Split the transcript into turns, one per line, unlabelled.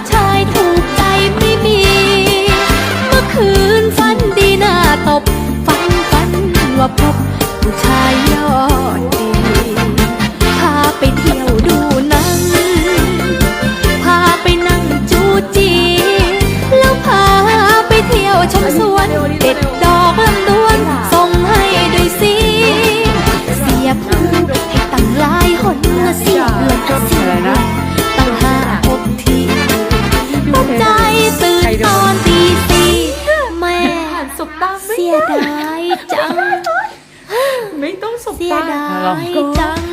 ผู้ชายถูกใจไม่มี เมื่อคืนฝันดีหน้าตบ ฝันฝันว่าพบผู้ชายยอดดี พาไปเที่ยวดูนั่งพาไปนั่งจูจี แล้วพาไปเที่ยวชมสวนเด็ดดอกลำดวน ส่งให้ด้วยสิ เสียบลูกให้ตั้งหลายหนนะสิเลือดสิ
สบตาไม่เสียดาย
จัง
ไม่ต้องสบเสียตา ด
ายจัง